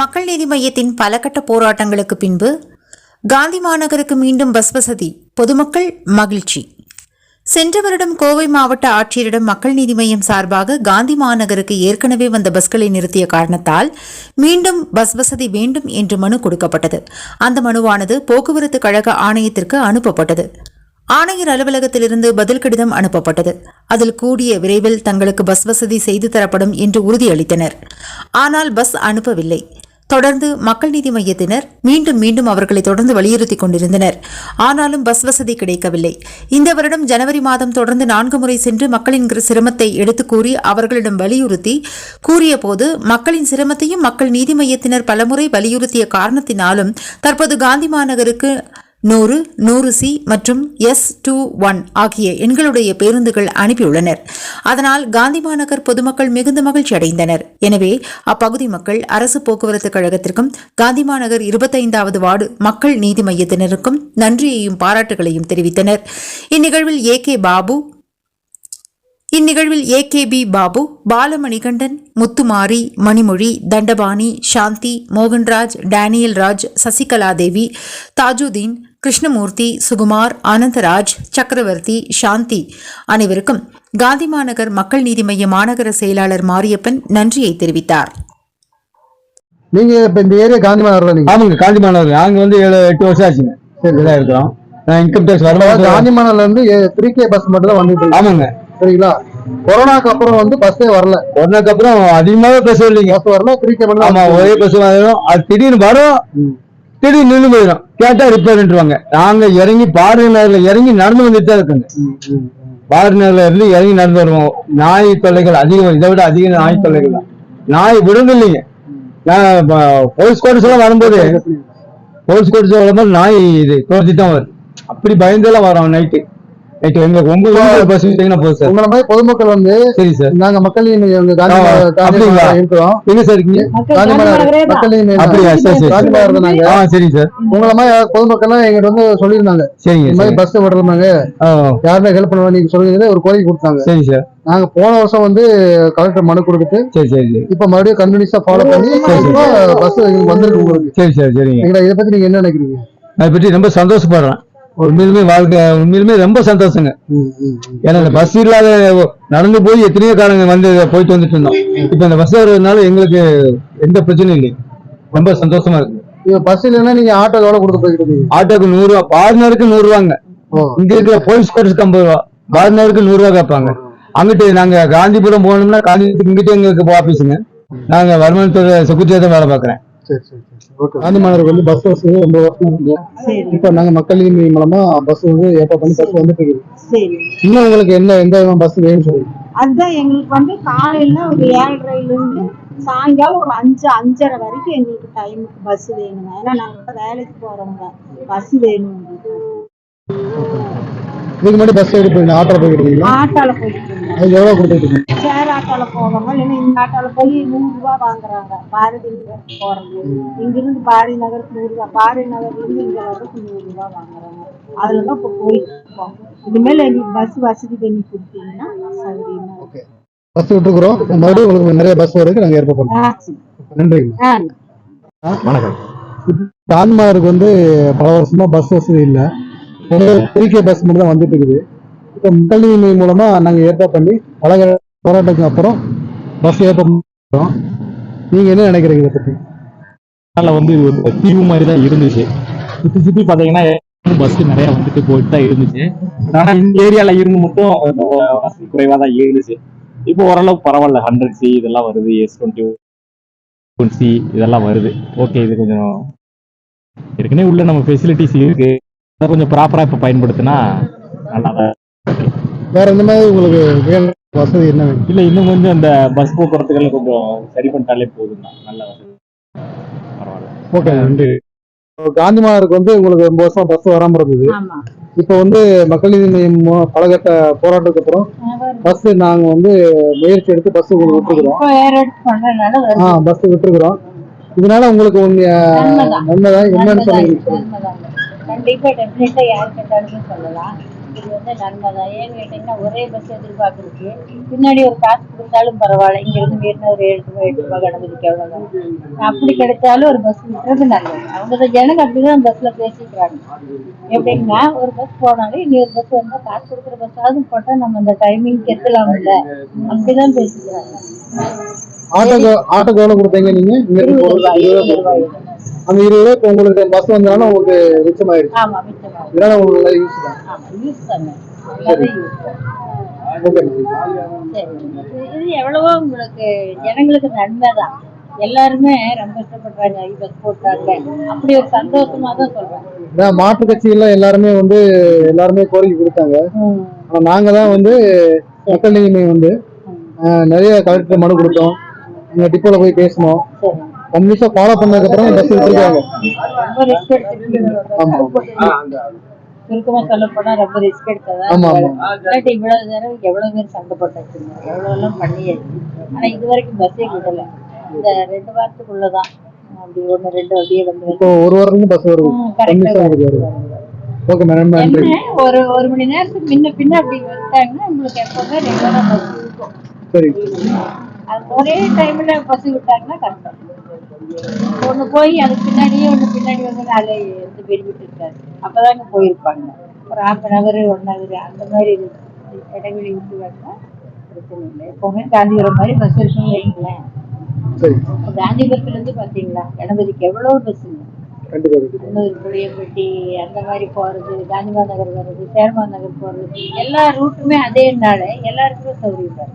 மக்கள் நீதி மையத்தின் பல கட்ட போராட்டங்களுக்கு பின்பு காந்தி மாநகருக்கு மீண்டும் பஸ் வசதி. பொதுமக்கள் மகிழ்ச்சி. சென்ற வருடம் கோவை மாவட்ட ஆட்சியரிடம் மக்கள் நீதி மையம் சார்பாக காந்தி மாநகருக்கு ஏற்கனவே வந்த பஸ்களை நிறுத்திய காரணத்தால் மீண்டும் பஸ் வசதி வேண்டும் என்று மனு கொடுக்கப்பட்டது. அந்த மனுவானது போக்குவரத்து கழக ஆணையத்திற்கு அனுப்பப்பட்டது. ஆணையர் அலுவலகத்திலிருந்து பதில் கடிதம் அனுப்பப்பட்டது. அதில் கூடிய விரைவில் தங்களுக்கு பஸ் வசதி செய்து தரப்படும் என்று உறுதியளித்தனர். ஆனால் பஸ் அனுப்பவில்லை. தொடர்ந்து மக்கள் நீதி மையத்தினர் மீண்டும் மீண்டும் அவர்களை தொடர்ந்து வலியுறுத்தி கொண்டிருந்தனர். ஆனாலும் பஸ் வசதி கிடைக்கவில்லை. இந்த வருடம் ஜனவரி மாதம் தொடர்ந்து நான்கு முறை சென்று மக்களின் சிரமத்தை எடுத்துக் கூறி அவர்களிடம் வலியுறுத்தி கூறிய போது மக்களின் சிரமத்தையும் மக்கள் நீதி மையத்தினர் பலமுறை வலியுறுத்திய காரணத்தினாலும் தற்போது காந்தி மாநகருக்கு நூறு நூறு சி மற்றும் எஸ் டூ ஒன் ஆகிய எண்களுடைய பேருந்துகள் அனுப்பியுள்ளனர். அதனால் காந்தி மாநகர் பொதுமக்கள் மிகுந்த மகிழ்ச்சி அடைந்தனர். எனவே அப்பகுதி மக்கள் அரசு போக்குவரத்து கழகத்திற்கும் காந்தி மாநகர் இருபத்தைந்தாவது வார்டு மக்கள் நீதி மையத்தினருக்கும் நன்றியையும் பாராட்டுகளையும் தெரிவித்தனர். இந்நிகழ்வில் ஏ கே பாபு இந்நிகழ்வில் A K P Babu Balamanikandan Muthumari Manimozhi Dhandapani Shanthi Mohanraj Daniel Raj Sasikala Devi Thajudeen Krishnamoorthy Sugumar Anandaraj Chakravarthy Shanthi அனைவருக்கும் காந்தி மாநகர் மக்கள் நீதி மைய மாநகர செயலாளர் மாரியப்பன் நன்றியை தெரிவித்தார். நீங்க இப்ப இந்த ஏரியா காந்தி நகர்ல நீங்க? ஆமாங்க காந்தி மாநகர். நாங்க வந்து ஏழு எட்டு வருஷம் ஆச்சுங்க. சரி இதான் இருக்கிறோம். நான் இன்கம் டேக்ஸ் வருமானம் காந்தி நகர்ல இருந்து த்ரீ கே பஸ் மட்டும் தான் வந்துட்டு. ஆமாங்க. சரிங்களா? கொரோனாக்கு அப்புறம் வந்து பஸ்ஸே வரல. கொரோனாக்கு அப்புறம் அதிகமாவே பஸ் இல்லைங்க பஸ் வரல த்ரீ கே மட்டும் ஆமா ஒரே பஸ் வரும். அது திடீர்னு வரும். திடீர் நின்று போயிடும் கேட்டா ரிப்பேர்ன்ட்டுவாங்க நாங்க இறங்கி பாரதி நகர்ல இறங்கி நடந்து வந்துட்டு தான் இருக்குங்க. பாரதி நகர்ல இருந்து இறங்கி நடந்து வருவோம். நாய் தொல்லைகள் அதிகம் இதை விட அதிக நாய் தொல்லைகள் தான். நாய் விடுறது இல்லைங்க. நான் போலீஸ் கோர்ட்ஸ் எல்லாம் வரும்போது போலீஸ் கோர்ட்ஸ் வரும்போது நாய் இது தோர்த்தி தான் வரும் அப்படி பயந்தெல்லாம் வரோம் வரும் நைட்டு எங்களுக்கு பஸ் விட்டீங்கன்னா போதும் சார். உங்களை மாதிரி பொதுமக்கள் வந்து சரி சார். நாங்க மக்கள் அப்படிங்களா? இருக்கிறோம். எங்க சார் இருக்கீங்க? மக்கள் அப்படியா சரி சரி. ஆ சரி சார். உங்களை மாதிரி பொதுமக்கள்லாம் எங்கிட்ட வந்து சொல்லியிருந்தாங்க. சரிங்க இந்த மாதிரி பஸ் விடுறாங்க யாருமே ஹெல்ப் பண்ணுவா நீங்க சொல்லுங்க ஒரு கோரிக்கை கொடுத்தாங்க. சரி சார். நாங்க போன வருஷம் வந்து கலெக்டர் மனு கொடுத்துட்டு சரி சரி சரி. இப்ப மறுபடியும் கண்டினியூஸா ஃபாலோ பண்ணி பஸ் வந்திருக்கு உங்களுக்கு. சரி சரி சரிங்க. இதை பத்தி நீங்க என்ன நினைக்கிறீங்க? அதை பற்றி ரொம்ப சந்தோஷப்படுறேன். உண்மையிலுமே வாழ்க்கை உண்மையிலுமே ரொம்ப சந்தோஷங்க. ஏன்னா இந்த பஸ் இல்லாத நடந்து போய் எத்தனையோ காலங்க வந்து போயிட்டு வந்துட்டு இருந்தோம். இப்ப இந்த பஸ் வர்றதுனால எங்களுக்கு எந்த பிரச்சனையும் இல்லை. ரொம்ப சந்தோஷமா இருக்கு. இப்ப பஸ் இல்லைன்னா நீங்க ஆட்டோ எவ்வளவு கொடுத்து இருக்கீங்க ஆட்டோக்கு நூறு ரூபா பார்னருக்கு நூறு ரூபாங்க. இங்க இருக்கிற போலீஸ் கோர்ட்ஸ்க்கு ஐம்பது ரூபா பார்னருக்கு நூறு ரூபா கேட்பாங்க. அங்கிட்டு நாங்க காந்திபுரம் போகணும்னா காந்திபுரத்துக்கு இங்கிட்ட எங்களுக்கு ஆபீஸுங்க நாங்க வருமானத்துறை செக்யூரிட்டியா தான் வேலை பார்க்கறேன். சரி சரி ஓகே வந்து பஸ் வசதி ரொம்ப வருஷம் இப்ப நாங்க மக்கள் நீதி மூலமா பஸ் வந்து ஏற்பாடு பண்ணி பஸ் வந்துட்டு இருக்குது. சரி. இன்னும் உங்களுக்கு எந்த எந்த விதமான பஸ் வேணும்னு சொல்லுங்க அதுதான் எங்களுக்கு வந்து காலையில ஒரு ஏழரைல இருந்து சாயங்காலம் ஒரு அஞ்சு அஞ்சரை வரைக்கும் எங்களுக்கு டைமுக்கு பஸ் வேணுங்க. ஏன்னா நாங்க வேலைக்கு போறவங்க பஸ் வேணும் இதுக்கு முன்னாடி பஸ் எடுத்து போயிருந்தீங்க. ஆட்டோல இருக்கீங்களா ஆட்டோல போயிட்டு அது எவ்வளவு கொடுத்துட்டு இருக்கீங்க சேர் ஆட்டோல போவாங்க இல்லைன்னா இந்த ஆட்டோல போய் நூறு ரூபாய் வாங்குறாங்க. பாரதி நகர் இங்கிருந்து பாரதி நகருக்கு நூறு ரூபாய் பாரதி நகர்ல இருந்து இங்க வர்றதுக்கு நூறு ரூபாய் வாங்குறாங்க. அதுல தான் இப்போ இனிமேல் எங்களுக்கு பஸ் வசதி பண்ணி கொடுத்தீங்கன்னா சௌகரியமா இருக்கும். ஓகே பஸ் விட்டுருக்குறோம். மறுபடியும் உங்களுக்கு நிறைய பஸ் வருது. நாங்க ஏற்பாடு. நன்றிங்க. ஆ. வணக்கம். டான்மாருக்கு வந்து பல வருஷமா பஸ் வசதி இல்ல. த்ரீ கே பஸ் மட்டும் தான் வந்துட்டு இருக்குது. இப்போ மையம் மூலமா நாங்க ஏற்பாடு பண்ணி பல போராட்டத்துக்கு அப்புறம் பஸ் ஏற்பாடு பண்றோம் நீங்க என்ன நினைக்கிறீங்க இதை பத்தி? அதனால வந்து இது ஒரு தீவு மாதிரி தான் இருந்துச்சு. சுத்தி சுத்தி பாத்தீங்கன்னா பஸ் நிறைய வந்துட்டு போயிட்டு தான் இருந்துச்சு. ஆனா இந்த ஏரியால இருந்து மட்டும் வசதி குறைவா தான் இருந்துச்சு. இப்போ ஓரளவுக்கு பரவாயில்ல. ஹண்ட்ரட் சி இதெல்லாம் வருது. எஸ் டுவெண்ட்டி சி இதெல்லாம் வருது. ஓகே இது கொஞ்சம் ஏற்கனவே உள்ள நம்ம ஃபெசிலிட்டிஸ் இருக்கு. அதை கொஞ்சம் ப்ராப்பரா இப்ப பயன்படுத்தினா நல்லா தான் வேற இந்த மாதிரி உங்களுக்கு வசதி என்ன வேணும்? இல்ல இன்னும் கொஞ்சம் இந்த பஸ் போக்குவரத்துகளை கொஞ்சம் சரி பண்ணிட்டாலே போதும். நல்ல வசதி. பரவாயில்ல. ஓகே நன்றி. காந்தி மாநகருக்கு வந்து உங்களுக்கு ரொம்ப வருஷம் பஸ் வராம இருந்தது. ஆமா. இப்போ வந்து மக்கள் நீதி மையம் பலகட்ட போராட்டத்துக்கு அப்புறம் பஸ் நாங்க வந்து முயற்சி எடுத்து பஸ் உங்களுக்கு விட்டுருக்குறோம். இப்போ ஏற்பாடு பண்றதுனால வருது. ஆ பஸ் விட்டுருக்குறோம். இதனால உங்களுக்கு ஒண்ணு நன்மைதான். என்னன்னு சொல்லுங்க. நன்மைதான். கண்டிப்பா டெஃபினட்டா யார் கேட்டாலுமே சொல்லலாம். இது வந்து நன்மை தான் ஏன்னு கேட்டிங்கன்னா ஒரே பஸ் எதிர்பார்க்கறதுக்கு பின்னாடி ஒரு காசு கொடுத்தாலும் பரவாயில்ல. இங்கிருந்து மீறின ஒரு ஏழு ரூபாய் எட்டு ரூபாய் கணக்குக்கு எவ்வளோதான் அப்படி கிடைச்சாலும் ஒரு பஸ் விட்டுறது நல்லது. அவங்க தான் ஜனங்க அப்படிதான் பஸ்ல பேசிக்கிறாங்க. எப்படின்னா ஒரு பஸ் போனாலும் இனி ஒரு பஸ் வந்தா காசு கொடுக்குற பஸ்ஸாவது போட்டா நம்ம அந்த டைமிங் எத்தலாம்ல அப்படிதான் பேசிக்கிறாங்க. ஆட்டோக்கு ஆட்டோக்கு எவ்வளவு கொடுத்தீங்க நீங்க? இங்க இருந்து இருபது? ரூபாய். அந்த இருபது இப்ப உங்களுக்கு பஸ் வந்தனால உங்களுக்கு மிச்சமாயிடுச்சு. இதனால உங்களுக்கு நல்லா யூஸ் தான். இது எவ்வளவோ உங்களுக்கு ஜனங்களுக்கு நன்மை தான். எல்லாருமே ரொம்ப இஷ்டப்படுறாங்க ஐ பஸ் போட்டாங்க அப்படி ஒரு சந்தோஷமா தான் சொல்றாங்க. மாற்று கட்சியில எல்லாருமே வந்து எல்லாருமே கோரிக்கை கொடுத்தாங்க. ஆனா நாங்க தான் வந்து மக்கள் மையம் வந்து நிறைய கலெக்டர் மனு கொடுத்தோம். எங்க டிப்போல போய் பேசணும் சரி கண்டிப்பா ஃபாலோ பண்ணதுக்கு அப்புறம் பஸ் விட்டுருக்காங்க ஆமா. சுருக்கமா சொல்ல போனா ரொம்ப ரிஸ்க் எடுத்ததா? ஆமா, ஆமா. இல்லாட்டி இவ்வளவு நேரம் எவ்வளவு பேர் சண்டைப்பட்டாச்சுங்க எவ்வளவு எல்லாம் பண்ணியாச்சு? ஆனா இது வரைக்கும் பஸ்ஸே விடல. இந்த ரெண்டு வாரத்துக்குள்ளதான். அப்படி ஒண்ணு ரெண்டு அப்படியே வந்து இப்போ ஒரு பஸ் வருது. ம், correct ஆ கண்டிப்பா உங்களுக்கு வருது. ஓகே மேடம் நன்றி. ஒரு ஒரு மணி நேரத்துக்கு முன்ன பின்ன அப்படி வந்துட்டாங்கன்னா உங்களுக்கு எப்பவுமே ரெகுலரா பஸ் இருக்கும். சரி. அது ஒரே டைம்ல பஸ் விட்டாங்கன்னா கஷ்டம். ஒண்ணு போய் அதுக்கு பின்னாடியே ஒண்ணு பின்னாடி வந்து நாலு எந்த பெனிஃபிட் இருக்காது அப்பதாங்க போயிருப்பாங்க. ஒரு half an hour one hour அந்த மாதிரி. இடைவெளி விட்டு வேணா பிரச்சனை இல்லை. எப்பவுமே காந்திபுரம் மாதிரி பஸ் இருக்குன்னு வைங்களேன். சரி. இப்ப காந்திபுரத்துல இருந்து பாத்தீங்களா? கணபதிக்கு எவ்வளவு பஸ்ஸுங்க கண்டிப்பா கண்டிப்பா. அன்னூர் புளியம்பட்டி அந்த மாதிரி போறது காந்திமா நகர் வர்றது சேர்மா நகர் போறது எல்லா ரூட்டுமே அதேனால எல்லாருக்குமே சௌகரியம்